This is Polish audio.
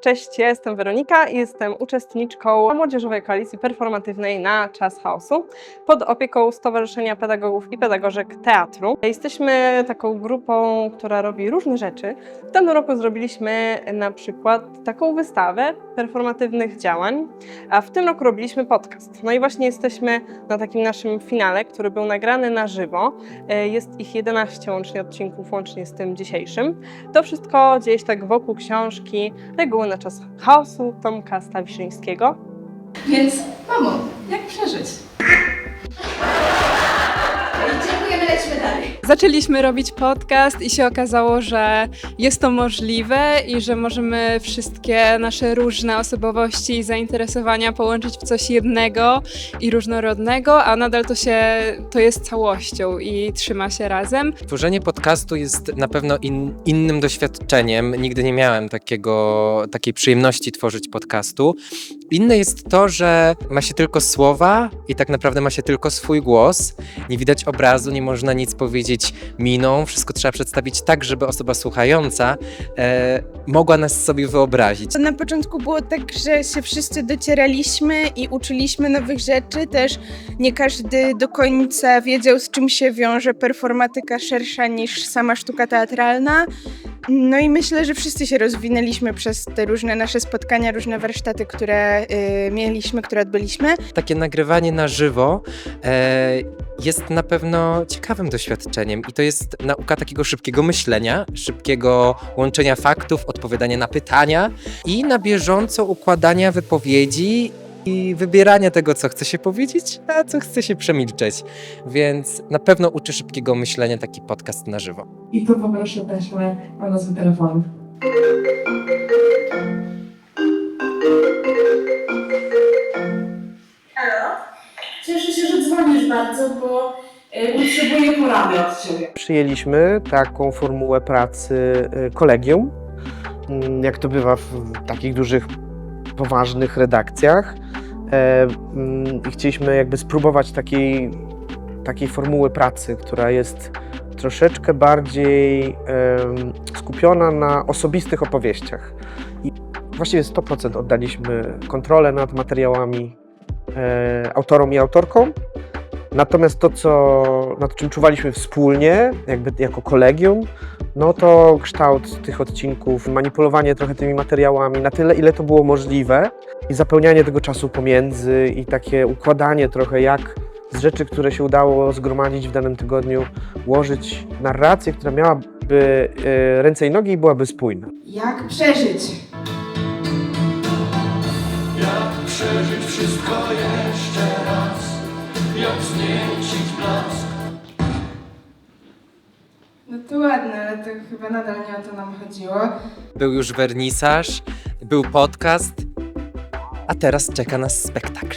Cześć, jestem Weronika i jestem uczestniczką Młodzieżowej Koalicji Performatywnej na Czas Chaosu pod opieką Stowarzyszenia Pedagogów i Pedagogzek Teatru. Jesteśmy taką grupą, która robi różne rzeczy. W tym roku zrobiliśmy na przykład taką wystawę performatywnych działań, a w tym roku robiliśmy podcast. No i właśnie jesteśmy na takim naszym finale, który był nagrany na żywo. E, Jest ich 11 łącznie odcinków, łącznie z tym dzisiejszym. To wszystko dzieje się tak wokół książki Reguły na czas chaosu Tomka Stawiszyńskiego. Więc, mamo, jak przeżyć? Zaczęliśmy robić podcast i się okazało, że jest to możliwe i że możemy wszystkie nasze różne osobowości i zainteresowania połączyć w coś jednego i różnorodnego, a nadal to się to jest całością i trzyma się razem. Tworzenie podcastu jest na pewno in, innym doświadczeniem. Nigdy nie miałem takiego, takiej przyjemności tworzyć podcastu. Inne jest to, że ma się tylko słowa i tak naprawdę ma się tylko swój głos. Nie widać obrazu, nie można nic powiedzieć miną. Wszystko trzeba przedstawić tak, żeby osoba słuchająca e, mogła nas sobie wyobrazić. Na początku było tak, że się wszyscy docieraliśmy i uczyliśmy nowych rzeczy. Też nie każdy do końca wiedział, z czym się wiąże performatyka szersza niż sama sztuka teatralna. No i myślę, że wszyscy się rozwinęliśmy przez te różne nasze spotkania, różne warsztaty, które y, mieliśmy, które odbyliśmy. takie nagrywanie na żywo e, jest na pewno ciekawym doświadczeniem i to jest nauka takiego szybkiego myślenia, szybkiego łączenia faktów, odpowiadania na pytania i na bieżąco układania wypowiedzi i wybierania tego, co chce się powiedzieć, a co chce się przemilczeć. Więc na pewno uczy szybkiego myślenia taki podcast na żywo. I tu poproszę taśmę o nazwę telefonu. Cieszę się, że dzwonisz bardzo, bo y, potrzebuję porady od Ciebie. przyjęliśmy taką formułę pracy y, kolegium, mm, jak to bywa w takich dużych, poważnych redakcjach. E, mm, I chcieliśmy jakby spróbować takiej, takiej formuły pracy, która jest troszeczkę bardziej skupiona na osobistych opowieściach. I właściwie 100% oddaliśmy kontrolę nad materiałami e, autorom i autorkom. Natomiast to, co, nad czym czuwaliśmy wspólnie, jakby jako kolegium, no to kształt tych odcinków, manipulowanie trochę tymi materiałami na tyle, ile to było możliwe i zapełnianie tego czasu pomiędzy i takie układanie trochę jak z rzeczy, które się udało zgromadzić w danym tygodniu, ułożyć narrację, która miałaby e, ręce i nogi i byłaby spójna. Jak przeżyć? Jak przeżyć wszystko jeszcze raz? Jak zmienić blask? To ładne, ale to chyba nadal nie o to nam chodziło. Był już wernisaż, był podcast, a teraz czeka nas spektakl.